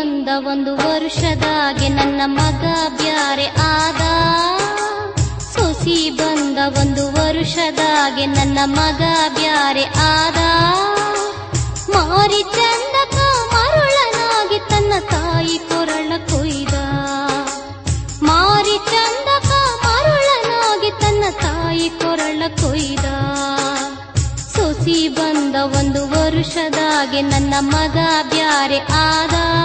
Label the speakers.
Speaker 1: ಒಂದು ವರುಷದಾಗೆ ನನ್ನ ಮಗ ಬ್ಯಾರೆ ಆದ. ಸೊಸಿ ಬಂದ ಒಂದು ವರುಷದಾಗೆ ನನ್ನ ಮಗ ಬ್ಯಾರೆ ಆದ. ಮಾರಿ ಚಂದಕ ಮರುಳನಾಗಿ ತನ್ನ ತಾಯಿ ಕೊರಳ ಕೊಯ್ದ. ಮಾರಿ ಚಂದಕ ಮರುಳನಾಗಿ ತನ್ನ ತಾಯಿ ಕೊರಳ ಕೊಯ್ದ. ಸೊಸಿ ಬಂದ ಒಂದು ವರುಷದಾಗೆ ನನ್ನ ಮಗ ಬ್ಯಾರೆ ಆದ.